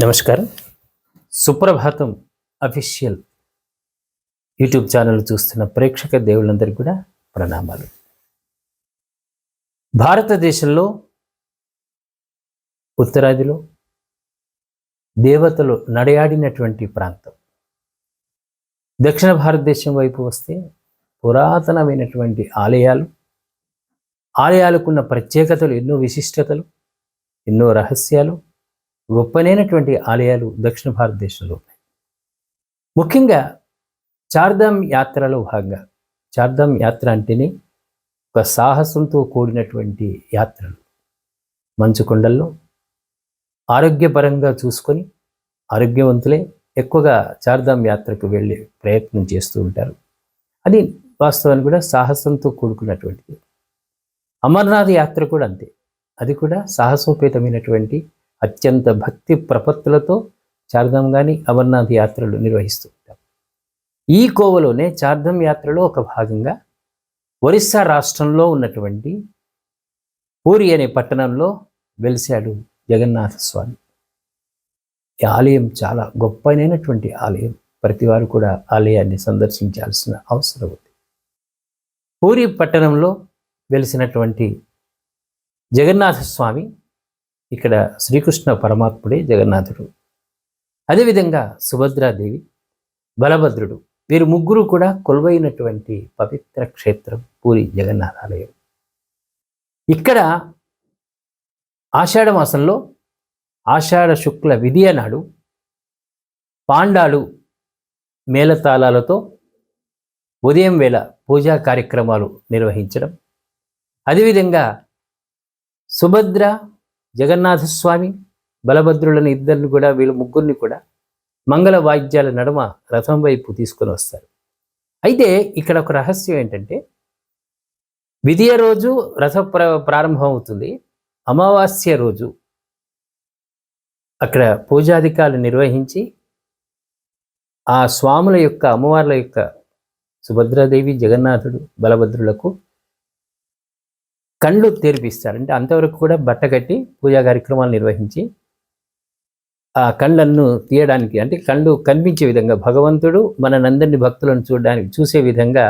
నమస్కారం. సుప్రభాతం official YouTube channel చూస్తున్న ప్రేక్షక దేవులందరికీ కూడా ప్రణామాలు. భారతదేశంలో ఉత్తరాదిలో దేవతలు నడయాడినటువంటి ప్రాంతం. దక్షిణ భారతదేశం వైపు వస్తే పురాతనమైనటువంటి ఆలయాలు ఆలయాలకున్న ప్రత్యేకతలు ఎన్నో విశిష్టతలు ఎన్నో రహస్యాలు గొప్పనైనటువంటి ఆలయాలు దక్షిణ భారతదేశంలో ఉన్నాయి. ముఖ్యంగా చార్ధామ్ యాత్రలో భాగంగా చార్ధామ్ యాత్ర అంటేనే ఒక సాహసంతో కూడినటువంటి యాత్రలు. మంచు కొండల్లో ఆరోగ్యపరంగా చూసుకొని ఆరోగ్యవంతులే ఎక్కువగా చార్ధామ్ యాత్రకు వెళ్ళే ప్రయత్నం చేస్తూ ఉంటారు. అది వాస్తవాన్ని కూడా సాహసంతో కూడుకున్నటువంటిది. అమర్నాథ్ యాత్ర కూడా అంతే. అది కూడా సాహసోపేతమైనటువంటి అత్యంత భక్తి ప్రపత్తులతో చార్ధామ్ కానీ అమర్నాథ్ యాత్రలు నిర్వహిస్తూ ఉంటాం ఈ కోవలోనే చార్ధం యాత్రలో ఒక భాగంగా ఒరిస్సా రాష్ట్రంలో ఉన్నటువంటి పూరి అనే పట్టణంలో వెలిశాడు జగన్నాథ స్వామి. ఈ ఆలయం చాలా గొప్పనైనటువంటి ఆలయం. ప్రతివారు కూడా ఆలయాన్ని సందర్శించాల్సిన అవసరం ఉంది. పూరి పట్టణంలో వెలిసినటువంటి జగన్నాథ స్వామి ఇక్కడ శ్రీకృష్ణ పరమాత్ముడే జగన్నాథుడు. అదేవిధంగా సుభద్రాదేవి బలభద్రుడు. వీరు ముగ్గురు కూడా కొలువైనటువంటి పవిత్ర క్షేత్రం పూరి జగన్నాథాలయం. ఇక్కడ ఆషాఢ మాసంలో ఆషాఢ శుక్ల విధియ నాడు పాండాలు మేళతాళాలతో ఉదయం వేళ పూజా కార్యక్రమాలు నిర్వహించడం. అదేవిధంగా సుభద్ర జగన్నాథస్వామి బలభద్రులని ఇద్దరిని కూడా వీళ్ళ ముగ్గురిని కూడా మంగళ వాయిద్యాల నడుమ రథం వైపు తీసుకొని వస్తారు. అయితే ఇక్కడ ఒక రహస్యం ఏంటంటే విధియ రోజు రథ ప్ర ప్రారంభం అవుతుంది అమావాస్య రోజు అక్కడ పూజాధికారులు నిర్వహించి ఆ స్వాముల యొక్క అమ్మవార్ల యొక్క సుభద్రాదేవి జగన్నాథుడు బలభద్రులకు కళ్ళు తెరిపిస్తారు. అంటే అంతవరకు కూడా బట్ట కట్టి పూజా కార్యక్రమాలు నిర్వహించి ఆ కళ్ళను తీయడానికి అంటే కళ్ళు కనిపించే విధంగా భగవంతుడు మనందరినీ భక్తులను చూడడానికి చూసే విధంగా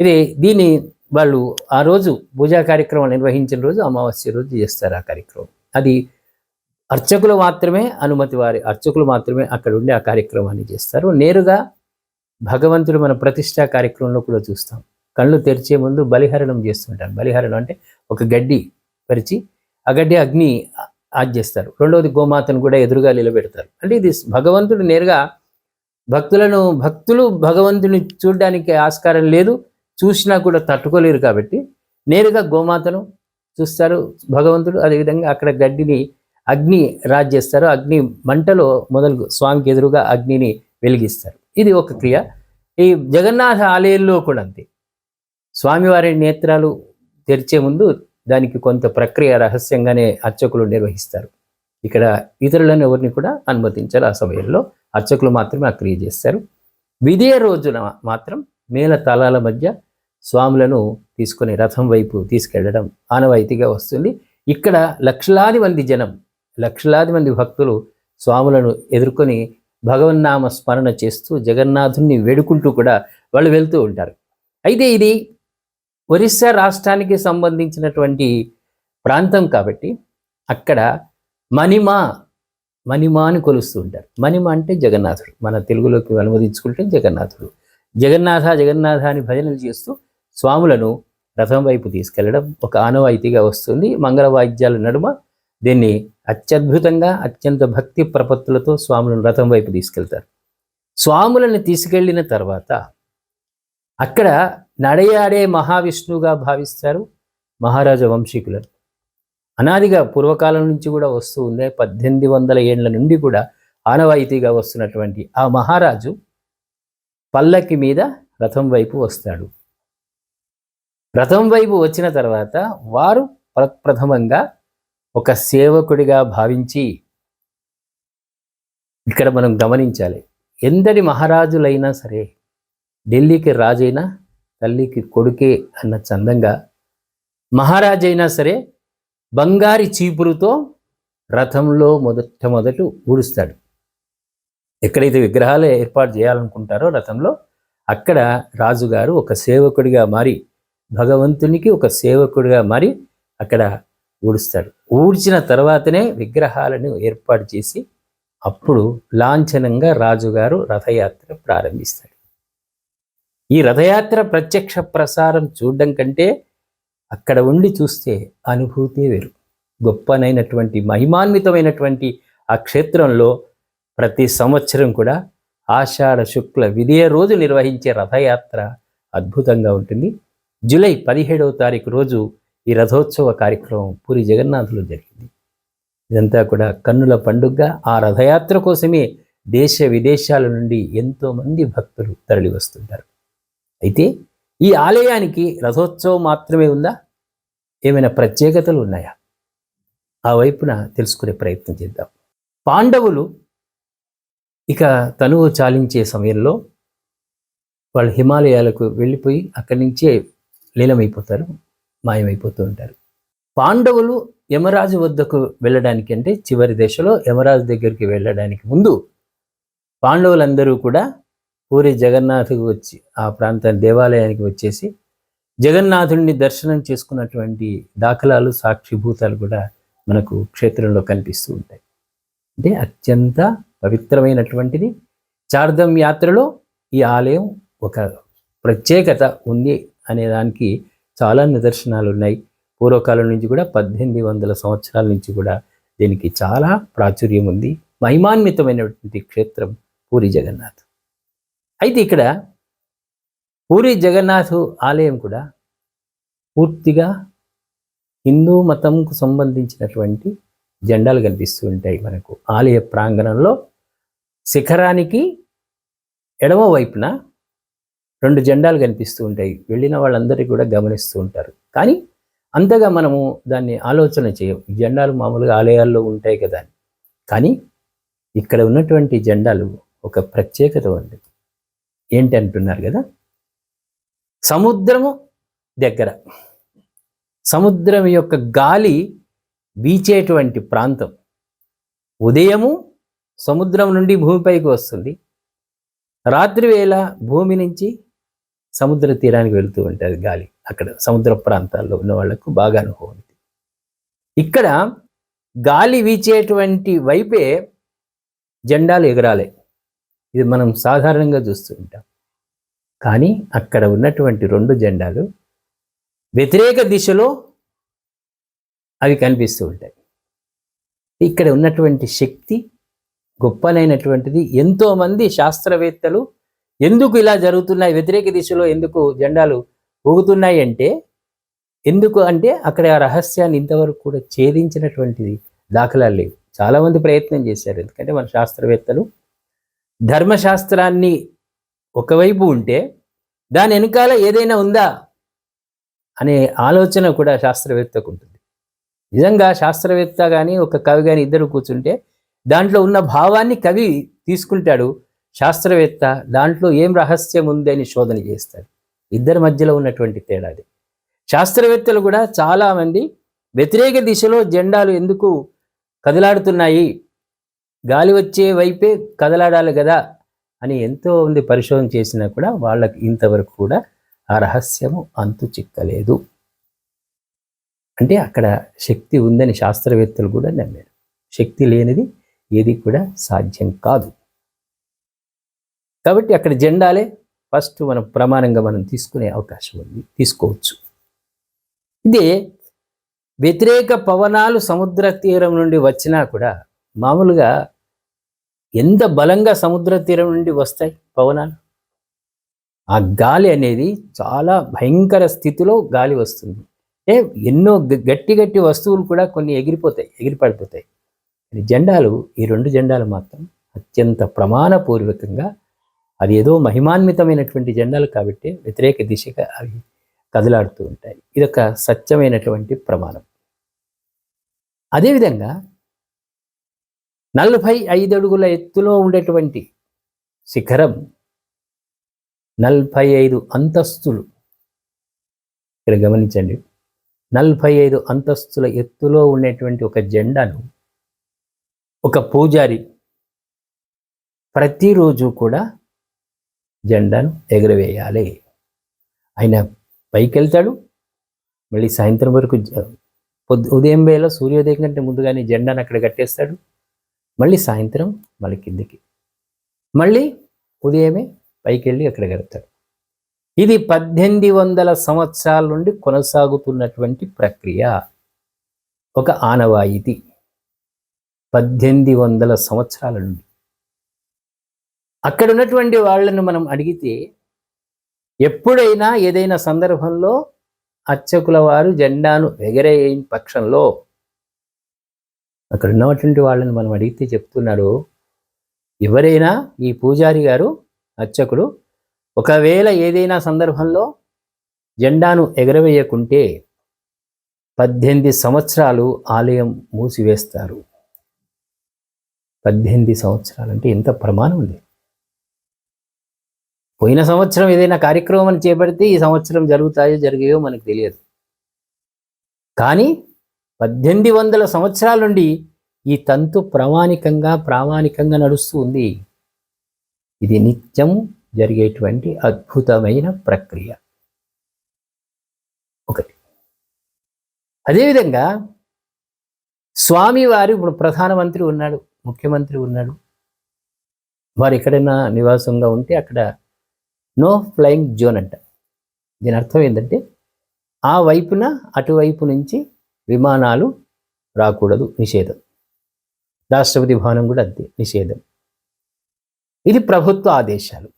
ఇది దీన్ని వాళ్ళు ఆ రోజు పూజా కార్యక్రమాలు నిర్వహించిన రోజు అమావాస్య రోజు చేస్తారు ఆ కార్యక్రమం. అది అర్చకులు మాత్రమే అనుమతి వారి అర్చకులు మాత్రమే అక్కడ ఉండి ఆ కార్యక్రమాన్ని చేస్తారు. నేరుగా భగవంతుడు మన ప్రతిష్టా కార్యక్రమంలో కూడా చూస్తాం. కళ్ళు తెరిచే ముందు బలిహరణం చేస్తుంటారు. బలిహరణం అంటే ఒక గడ్డి పరిచి ఆ గడ్డి అగ్ని ఆజ్జేస్తారు రెండవది గోమాతను కూడా ఎదురుగా నిలబెడతారు. అంటే ఇది భగవంతుడు నేరుగా భక్తులను భక్తులు భగవంతుని చూడడానికి ఆస్కారం లేదు చూసినా కూడా తట్టుకోలేరు కాబట్టి నేరుగా గోమాతను చూస్తారు. భగవంతుడు అదేవిధంగా అక్కడ గడ్డిని అగ్ని రాజ్యేస్తారు అగ్ని మంటలో మొదలు స్వామికి ఎదురుగా అగ్నిని వెలిగిస్తారు. ఇది ఒక క్రియ. ఈ జగన్నాథ ఆలయంలో కూడా అంతే. స్వామివారి నేత్రాలు తెరిచే ముందు దానికి కొంత ప్రక్రియ రహస్యంగానే అర్చకులు నిర్వహిస్తారు. ఇక్కడ ఇతరులను ఎవరిని కూడా అనుమతించారు. ఆ సమయంలో అర్చకులు మాత్రమే ఆ క్రియ చేస్తారు. విదే రోజున మాత్రం మేళ తలాల మధ్య స్వాములను తీసుకొని రథం వైపు తీసుకెళ్ళడం ఆనవాయితీగా వస్తుంది. ఇక్కడ లక్షలాది మంది జనం లక్షలాది మంది భక్తులు స్వాములను ఎదుర్కొని భగవన్నామ స్మరణ చేస్తూ జగన్నాథుని వేడుకుంటూ కూడా వాళ్ళు వెళ్తూ ఉంటారు. అయితే ఇది ఒరిస్సా రాష్ట్రానికి సంబంధించినటువంటి ప్రాంతం కాబట్టి అక్కడ మణిమ మణిమ అని కొలుస్తూ ఉంటారు. మణిమ అంటే జగన్నాథుడు. మన తెలుగులోకి అనువదించుకుంటే జగన్నాథుడు. జగన్నాథ జగన్నాథ అని భజనలు చేస్తూ స్వాములను రథం వైపు తీసుకెళ్ళడం ఒక ఆనవాయితీగా వస్తుంది. మంగళ వాయిద్యాల నడుమ దీన్ని అత్యద్భుతంగా అత్యంత భక్తి ప్రపత్తులతో స్వాములను రథం వైపు తీసుకెళ్తారు. స్వాములను తీసుకెళ్ళిన తర్వాత అక్కడ నడయాడే మహావిష్ణువుగా భావిస్తారు మహారాజా వంశీకులను. అనాదిగా పూర్వకాలం నుంచి కూడా వస్తూ ఉందే పద్దెనిమిది వందల ఏళ్ళ నుండి కూడా ఆనవాయితీగా వస్తున్నటువంటి ఆ మహారాజు పల్లకి మీద రథం వైపు వస్తాడు. రథం వైపు వచ్చిన తర్వాత వారు ప్రప్రథమంగా ఒక సేవకుడిగా భావించి ఇక్కడ మనం గమనించాలి. ఎందరి మహారాజులైనా సరే ఢిల్లీకి రాజైనా తల్లికి కొడుకే అన్న చందంగా మహారాజైనా సరే బంగారి చీపురుతో రథంలో మొదట మొదట ఊడుస్తాడు. ఎక్కడైతే విగ్రహాలు ఏర్పాటు చేయాలనుకుంటారో రథంలో అక్కడ రాజుగారు ఒక సేవకుడిగా మారి భగవంతునికి ఒక సేవకుడిగా మారి అక్కడ ఊడుస్తాడు. ఊడ్చిన తర్వాతనే విగ్రహాలను ఏర్పాటు చేసి అప్పుడు లాంఛనంగా రాజుగారు రథయాత్ర ప్రారంభిస్తాడు ఈ రథయాత్ర ప్రత్యక్ష ప్రసారం చూడడం కంటే అక్కడ ఉండి చూస్తే అనుభూతే వేరు. గొప్పనైనటువంటి మహిమాన్వితమైనటువంటి ఆ క్షేత్రంలో ప్రతి సంవత్సరం కూడా ఆషాఢ శుక్ల విదే రోజు నిర్వహించే రథయాత్ర అద్భుతంగా ఉంటుంది. జూలై పదిహేడవ తారీఖు రోజు ఈ రథోత్సవ కార్యక్రమం పూరి జగన్నాథులు జరిగింది. ఇదంతా కూడా కన్నుల పండుగగా ఆ రథయాత్ర కోసమే దేశ విదేశాల నుండి ఎంతోమంది భక్తులు తరలి వస్తుంటారు అయితే ఈ ఆలయానికి రథోత్సవం మాత్రమే ఉందా? ఏమైనా ప్రత్యేకతలు ఉన్నాయా? ఆ వైపున తెలుసుకునే ప్రయత్నం చేద్దాం. పాండవులు ఇక తనువు చాలించే సమయంలో వాళ్ళు హిమాలయాలకు వెళ్ళిపోయి అక్కడి నుంచే లీలమైపోతారు మాయమైపోతూ ఉంటారు. పాండవులు యమరాజు వద్దకు వెళ్ళడానికి అంటే చివరి దశలో యమరాజు దగ్గరికి వెళ్ళడానికి ముందు పాండవులందరూ కూడా పూరి జగన్నాథ్కి వచ్చి ఆ ప్రాంత దేవాలయానికి వచ్చేసి జగన్నాథుడిని దర్శనం చేసుకున్నటువంటి దాఖలాలు సాక్షిభూతాలు కూడా మనకు క్షేత్రంలో కనిపిస్తూ ఉంటాయి. అంటే అత్యంత పవిత్రమైనటువంటిది. చార్ధం యాత్రలో ఈ ఆలయం ఒక ప్రత్యేకత ఉంది అనే దానికి చాలా నిదర్శనాలు ఉన్నాయి. పూర్వకాలం నుంచి కూడా పద్దెనిమిది వందల సంవత్సరాల నుంచి కూడా దీనికి చాలా ప్రాచుర్యం ఉంది. మహిమాన్వితమైనటువంటి క్షేత్రం పూరి జగన్నాథ్. అయితే ఇక్కడ పూరి జగన్నాథ్ ఆలయం కూడా పూర్తిగా హిందూ మతంకు సంబంధించినటువంటి జెండాలు కనిపిస్తూ ఉంటాయి మనకు. ఆలయ ప్రాంగణంలో శిఖరానికి ఎడమ వైపున రెండు జెండాలు కనిపిస్తూ ఉంటాయి. వెళ్ళిన వాళ్ళందరికీ కూడా గమనిస్తూ ఉంటారు. కానీ అంతగా మనము దాన్ని ఆలోచన చేయం. జెండాలు మామూలుగా ఆలయాల్లో ఉంటాయి కదా కానీ ఇక్కడ ఉన్నటువంటి జెండాలు ఒక ప్రత్యేకత ఉంది. ఏంటి అంటున్నారు కదా? సముద్రము దగ్గర. సముద్రం యొక్క గాలి వీచేటువంటి ప్రాంతం. ఉదయము సముద్రం నుండి భూమిపైకి వస్తుంది. రాత్రి వేళ భూమి నుంచి సముద్ర తీరానికి వెళుతూ ఉంటుంది గాలి. అక్కడ సముద్ర ప్రాంతాల్లో ఉన్న వాళ్ళకు బాగా అనుభవం ఉంది ఇక్కడ గాలి వీచేటువంటి వైపే జెండాలు ఎగరాలి. ఇది మనం సాధారణంగా చూస్తూ ఉంటాం. కానీ అక్కడ ఉన్నటువంటి రెండు జెండాలు వ్యతిరేక దిశలో అవి కనిపిస్తూ ఉంటాయి. ఇక్కడ ఉన్నటువంటి శక్తి గొప్పనైనటువంటిది ఎంతోమంది శాస్త్రవేత్తలు ఎందుకు ఇలా జరుగుతున్నాయి? వ్యతిరేక దిశలో ఎందుకు జెండాలు ఊగుతున్నాయి అంటే ఎందుకు అంటే అక్కడ ఆ రహస్యాన్ని ఇంతవరకు కూడా ఛేదించినటువంటిది దాఖలాలు లేవు. చాలామంది ప్రయత్నం చేశారు. ఎందుకంటే మన శాస్త్రవేత్తలు ధర్మశాస్త్రాన్ని ఒకవైపు ఉంటే దాని వెనకాల ఏదైనా ఉందా అనే ఆలోచన కూడా శాస్త్రవేత్తకు ఉంటుంది. నిజంగా శాస్త్రవేత్త కానీ ఒక కవి కానీ ఇద్దరు కూర్చుంటే దాంట్లో ఉన్న భావాన్ని కవి తీసుకుంటాడు. శాస్త్రవేత్త దాంట్లో ఏం రహస్యం ఉంది అని శోధన చేస్తాడు. ఇద్దరి మధ్యలో ఉన్నటువంటి తేడాది శాస్త్రవేత్తలు కూడా చాలామంది వ్యతిరేక దిశలో జెండాలు ఎందుకు కదలాడుతున్నాయి? గాలి వచ్చే వైపే కదలాడాలి కదా అని ఎంతో మంది పరిశోధన చేసినా కూడా వాళ్ళకి ఇంతవరకు కూడా ఆ రహస్యము అంతు చిక్కలేదు. అంటే అక్కడ శక్తి ఉందని శాస్త్రవేత్తలు కూడా నమ్మారు. శక్తి లేనిది ఏది కూడా సాధ్యం కాదు. కాబట్టి అక్కడ జెండాలే ఫస్ట్ మనం ప్రమాణంగా మనం తీసుకునే అవకాశం ఉంది. తీసుకోవచ్చు. ఇదే వ్యతిరేక పవనాలు సముద్ర తీరం నుండి వచ్చినా కూడా మామూలుగా ఎంత బలంగా సముద్ర తీరం నుండి వస్తాయి పవనాలు? ఆ గాలి అనేది చాలా భయంకర స్థితిలో గాలి వస్తుంది. అంటే ఎన్నో గట్టి గట్టి వస్తువులు కూడా కొన్ని ఎగిరిపోతాయి ఎగిరిపడిపోతాయి. జెండాలు ఈ రెండు జెండాలు మాత్రం అత్యంత ప్రమాణపూర్వకంగా అది ఏదో మహిమాన్వితమైనటువంటి జెండాలు కాబట్టి వ్యతిరేక దిశగా అవి కదలాడుతూ ఉంటాయి. ఇదొక సత్యమైనటువంటి ప్రమాణం. అదేవిధంగా నలభై ఐదు అడుగుల ఎత్తులో ఉండేటువంటి శిఖరం నలభై ఐదు అంతస్తులు. ఇక్కడ గమనించండి నలభై ఐదు అంతస్తుల ఎత్తులో ఉండేటువంటి ఒక జెండాను ఒక పూజారి ప్రతిరోజు కూడా జెండాను ఎగరవేయాలి. ఆయన పైకి వెళ్తాడు మళ్ళీ సాయంత్రం వరకు పొద్దు ఉదయం వేళ సూర్యోదయం కంటే ముందుగానే జెండాను అక్కడ కట్టేస్తాడు. మళ్ళీ సాయంత్రం మళ్ళీ కిందికి. మళ్ళీ ఉదయమే పైకి వెళ్ళి అక్కడ కడతాడు ఇది పద్దెనిమిది వందల సంవత్సరాల నుండి కొనసాగుతున్నటువంటి ప్రక్రియ. ఒక ఆనవాయితీ. పద్దెనిమిది వందల సంవత్సరాల నుండి. అక్కడ ఉన్నటువంటి వాళ్ళను మనం అడిగితే ఎప్పుడైనా ఏదైనా సందర్భంలో అర్చకుల వారు జెండాను ఎగరేయని పక్షంలో అక్కడ ఉన్నటువంటి వాళ్ళని మనం అడిగితే చెప్తున్నాడు ఎవరైనా ఈ పూజారి గారు అర్చకుడు ఒకవేళ ఏదైనా సందర్భంలో జెండాను ఎగరవేయకుంటే పద్దెనిమిది సంవత్సరాలు ఆలయం మూసివేస్తారు. పద్దెనిమిది సంవత్సరాలు అంటే ఎంత ప్రమాణం ఉంది. పోయిన సంవత్సరం ఏదైనా కార్యక్రమం చేపడితే ఈ సంవత్సరం జరుగుతాయో జరిగాయో మనకు తెలియదు. కానీ పద్దెనిమిది వందల సంవత్సరాల నుండి ఈ తంతు ప్రామాణికంగా ప్రామాణికంగా నడుస్తూ ఉంది. ఇది నిత్యం జరిగేటువంటి అద్భుతమైన ప్రక్రియ. ఒకటి. అదేవిధంగా స్వామివారు ఇప్పుడు ప్రధానమంత్రి ఉన్నాడు ముఖ్యమంత్రి ఉన్నాడు. వారు ఎక్కడైనా నివాసంగా ఉంటే అక్కడ నో ఫ్లయింగ్ జోన్ అంట. దీని అర్థం ఏంటంటే ఆ వైపున అటువైపు నుంచి విమానాలు రాకూడదు నిషేధం. రాష్ట్రపతి భవనం కూడా అంతే నిషేధం. ఇది ప్రభుత్వ ఆదేశాలు.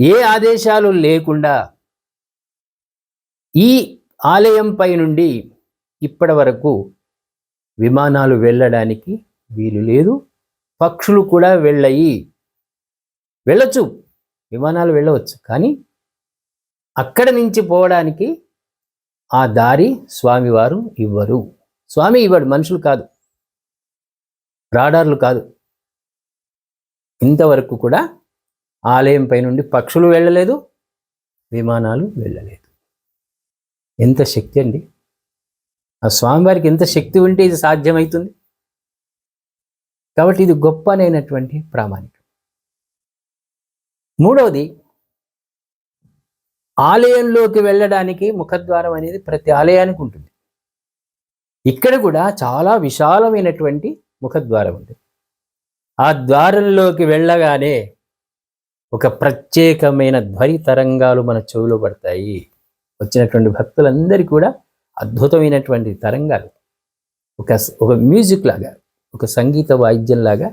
ఏ ఆదేశాలు లేకుండా ఈ ఆలయంపై నుండి ఇప్పటి వరకు విమానాలు వెళ్ళడానికి వీలు లేదు. పక్షులు కూడా వెళ్ళయి వెళ్ళచ్చు విమానాలు వెళ్ళవచ్చు. కానీ అక్కడ నుంచి పోవడానికి ఆ దారి స్వామివారు ఇవ్వరు. స్వామి ఇవ్వడు మనుషులు కాదు. రాడార్లు కాదు. ఇంతవరకు కూడా ఆలయం నుండి పక్షులు వెళ్ళలేదు విమానాలు వెళ్ళలేదు. ఎంత శక్తి అండి. ఆ స్వామివారికి ఎంత శక్తి ఉంటే ఇది సాధ్యమవుతుంది కాబట్టి ఇది గొప్పనైనటువంటి ప్రామాణికం. మూడవది ఆలయంలోకి వెళ్ళడానికి ముఖద్వారం అనేది ప్రతి ఆలయానికి ఉంటుంది. ఇక్కడ కూడా చాలా విశాలమైనటువంటి ముఖద్వారం ఉంది. ఆ ద్వారంలోకి వెళ్ళగానే ఒక ప్రత్యేకమైన ధ్వని తరంగాలు మన చెవులో పడతాయి. వచ్చినటువంటి భక్తులందరికీ కూడా అద్భుతమైనటువంటి తరంగాలు. ఒక ఒక మ్యూజిక్ లాగా ఒక సంగీత వాయిద్యం లాగా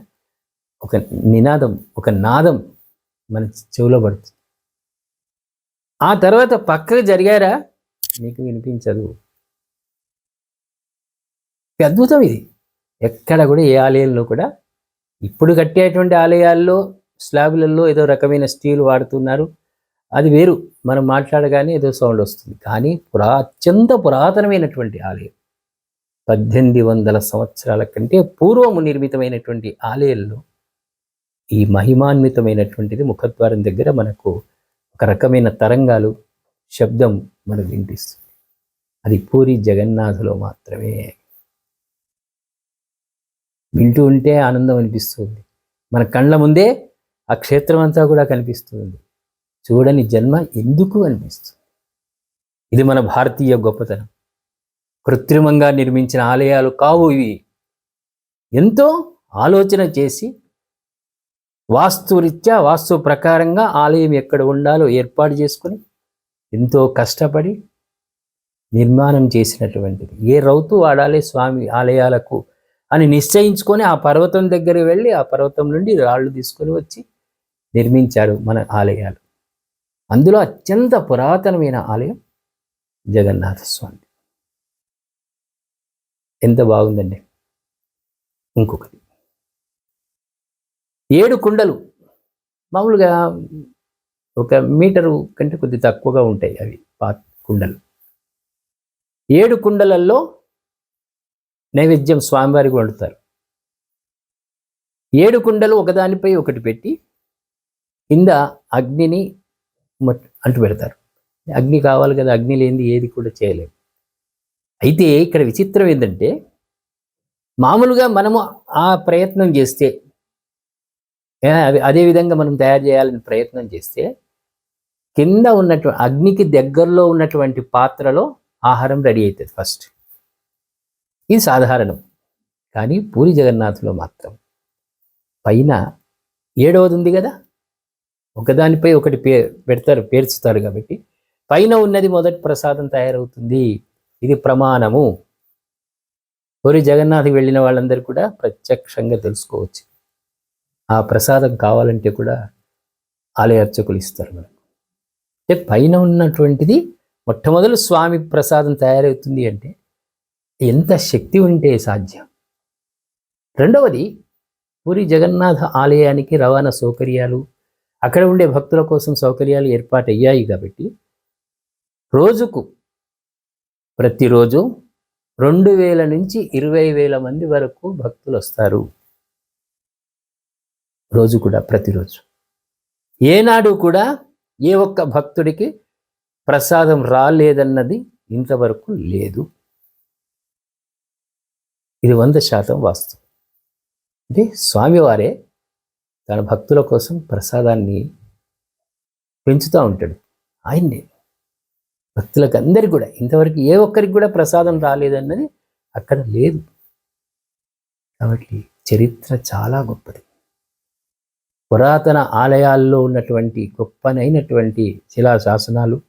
ఒక నినాదం ఒక నాదం మన చెవిలో పడుతుంది. ఆ తర్వాత పక్కకు జరిగారా? మీకు వినిపించదు. అద్భుతం ఇది. ఎక్కడ కూడా ఏ ఆలయంలో కూడా ఇప్పుడు కట్టేటువంటి ఆలయాల్లో స్లాబులలో ఏదో రకమైన స్టీల్ వాడుతున్నారు. అది వేరు. మనం మాట్లాడగానే ఏదో సౌండ్ వస్తుంది. కానీ పురా అత్యంత పురాతనమైనటువంటి ఆలయం. పద్దెనిమిది వందల సంవత్సరాల కంటే పూర్వము నిర్మితమైనటువంటి ఆలయంలో ఈ మహిమాన్వితమైనటువంటిది ముఖద్వారం దగ్గర మనకు ఒక రకమైన తరంగాలు శబ్దం మనకు వినిపిస్తుంది. అది పూరి జగన్నాథులో మాత్రమే. వింటూ ఉంటే ఆనందం అనిపిస్తుంది. మన కళ్ళ ముందే ఆ క్షేత్రం అంతా కూడా కనిపిస్తుంది. చూడని జన్మ ఎందుకు అనిపిస్తుంది? ఇది మన భారతీయ గొప్పతనం. కృత్రిమంగా నిర్మించిన ఆలయాలు కావు ఇవి. ఎంతో ఆలోచన చేసి వాస్తురీత్యా వాస్తు ప్రకారంగా ఆలయం ఎక్కడ ఉండాలో ఏర్పాటు చేసుకొని ఎంతో కష్టపడి నిర్మాణం చేసినటువంటిది. ఏ రౌతు వాడాలి స్వామి ఆలయాలకు అని నిశ్చయించుకొని ఆ పర్వతం దగ్గర వెళ్ళి ఆ పర్వతం నుండి రాళ్ళు తీసుకొని వచ్చి నిర్మించారు మన ఆలయాలు. అందులో అత్యంత పురాతనమైన ఆలయం జగన్నాథ స్వామి. ఎంత బాగుందండి. ఇంకొకటి. ఏడు కుండలు. మామూలుగా ఒక మీటరు కంటే కొద్ది తక్కువగా ఉంటాయి అవి పాత కుండలు. ఏడు కుండలల్లో నైవేద్యం స్వామివారికి వండుతారు. ఏడు కుండలు ఒకదానిపై ఒకటి పెట్టి కింద అగ్నిని అంటు పెడతారు. అగ్ని కావాలి కదా అగ్ని లేనిది ఏది కూడా చేయలేము అయితే ఇక్కడ విచిత్రం ఏంటంటే మామూలుగా మనము ఆ ప్రయత్నం చేస్తే అవి అదే విధంగా మనం తయారు చేయాలని ప్రయత్నం చేస్తే కింద ఉన్నటువంటి అగ్నికి దగ్గరలో ఉన్నటువంటి పాత్రలో ఆహారం రెడీ అవుతుంది ఫస్ట్. ఇది సాధారణం. కానీ పూరి జగన్నాథులో మాత్రం పైన ఏడవది ఉంది కదా? ఒకదానిపై ఒకటి పే పెడతారు పేర్చుతారు కాబట్టి పైన ఉన్నది మొదటి ప్రసాదం తయారవుతుంది. ఇది ప్రమాణము. పూరి జగన్నాథ్ వెళ్ళిన వాళ్ళందరూ కూడా ప్రత్యక్షంగా తెలుసుకోవచ్చు. ఆ ప్రసాదం కావాలంటే కూడా ఆలయ అర్చకులు ఇస్తారు మనకు. అంటే పైన ఉన్నటువంటిది మొట్టమొదలు స్వామి ప్రసాదం తయారవుతుంది అంటే ఎంత శక్తి ఉంటే సాధ్యం. రెండవది పూరి జగన్నాథ ఆలయానికి రవాణా సౌకర్యాలు అక్కడ ఉండే భక్తుల కోసం సౌకర్యాలు ఏర్పాటయ్యాయి కాబట్టి రోజుకు ప్రతిరోజు రెండు వేల నుంచి ఇరవై వేల మంది వరకు భక్తులు వస్తారు. రోజు కూడా ప్రతిరోజు. ఏనాడు కూడా ఏ ఒక్క భక్తుడికి ప్రసాదం రాలేదన్నది ఇంతవరకు లేదు. ఇది వంద శాతం వాస్తవం. అంటే స్వామివారే తన భక్తుల కోసం ప్రసాదాన్ని పెంచుతూ ఉంటాడు. ఆయన్నే. భక్తులకు అందరికి కూడా ఇంతవరకు ఏ ఒక్కరికి కూడా ప్రసాదం రాలేదన్నది అక్కడ లేదు. కాబట్టి చరిత్ర చాలా గొప్పది. పురాతన ఆలయాల్లో ఉన్నటువంటి గొప్పనైనటువంటి శిలా శాసనాలు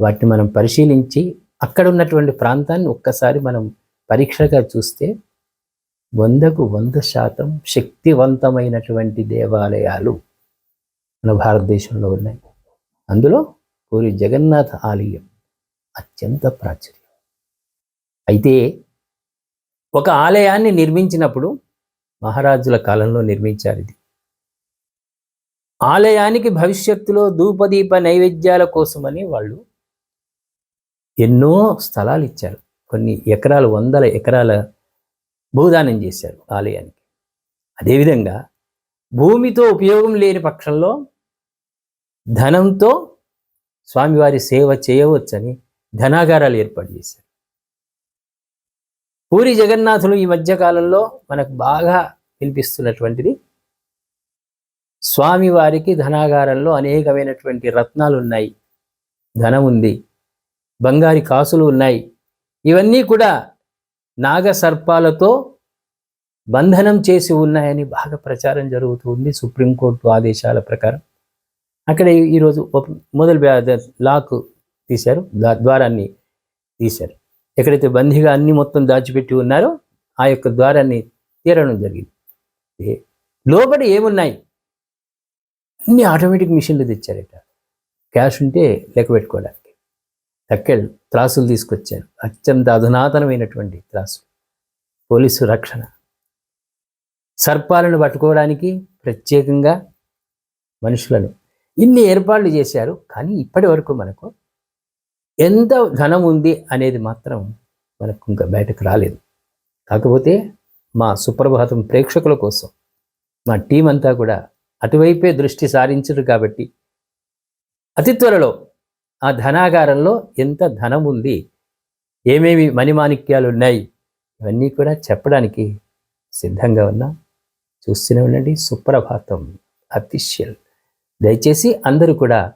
వాటిని మనం పరిశీలించి అక్కడ ఉన్నటువంటి ప్రాంతాన్ని ఒక్కసారి మనం పరీక్షగా చూస్తే వందకు వంద శాతం శక్తివంతమైనటువంటి దేవాలయాలు మన భారతదేశంలో ఉన్నాయి. అందులో పూరి జగన్నాథ ఆలయం అత్యంత ప్రాచుర్యం. అయితే ఒక ఆలయాన్ని నిర్మించినప్పుడు మహారాజుల కాలంలో నిర్మించారు ఇది. ఆలయానికి భవిష్యత్తులో ధూపదీప నైవేద్యాల కోసమని వాళ్ళు ఎన్నో స్థలాలు ఇచ్చారు. కొన్ని ఎకరాలు వందల ఎకరాల భూదానం చేశారు ఆలయానికి. అదేవిధంగా భూమితో ఉపయోగం లేని పక్షంలో ధనంతో స్వామివారి సేవ చేయవచ్చని ధనాగారాలు ఏర్పాటు చేశారు. పూరి జగన్నాథులు ఈ మధ్యకాలంలో మనకు బాగా వినిపిస్తున్నటువంటిది స్వామివారికి ధనాగారంలో అనేకమైనటువంటి రత్నాలు ఉన్నాయి ధనం ఉంది బంగారి కాసులు ఉన్నాయి. ఇవన్నీ కూడా నాగసర్పాలతో బంధనం చేసి ఉన్నాయని బాగా ప్రచారం జరుగుతుంది సుప్రీంకోర్టు ఆదేశాల ప్రకారం. అక్కడ ఈరోజు మొదలు లాక్ తీశారు. ద్వారాన్ని తీశారు. ఎక్కడైతే బందీగా అన్ని మొత్తం దాచిపెట్టి ఉన్నారో ఆ యొక్క ద్వారాన్ని తీరడం జరిగింది. లోపల ఏమున్నాయి? అన్ని ఆటోమేటిక్ మిషన్లు తెచ్చారట. క్యాష్ ఉంటే లెక్క పెట్టుకోవడానికి. తక్కెళ్ళు త్రాసులు తీసుకొచ్చారు. అత్యంత అధునాతనమైనటువంటి త్రాసు పోలీసు రక్షణ. సర్పాలను పట్టుకోవడానికి ప్రత్యేకంగా మనుషులను. ఇన్ని ఏర్పాట్లు చేశారు. కానీ ఇప్పటి వరకు మనకు ఎంత ధనం ఉంది అనేది మాత్రం మనకు ఇంకా బయటకు రాలేదు. కాకపోతే మా సుప్రభాతం ప్రేక్షకుల కోసం మా టీం అంతా కూడా అటువైపే దృష్టి సారించరు కాబట్టి. అతి త్వరలో ఆ ధనాగారంలో ఎంత ధనం ఉంది ఏమేమి మణిమాణిక్యాలు ఉన్నాయి ఇవన్నీ కూడా చెప్పడానికి సిద్ధంగా ఉన్నా. చూస్తూనే ఉండండి. సుప్రభాతం అఫీషియల్. దయచేసి అందరూ కూడా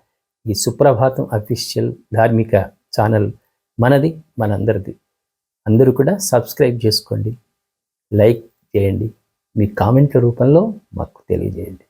ఈ సుప్రభాతం అఫీషియల్ ధార్మిక ఛానల్ మనది మనందరిది. అందరూ కూడా సబ్స్క్రైబ్ చేసుకోండి. లైక్ చేయండి. మీ కామెంట్ల రూపంలో మాకు తెలియజేయండి.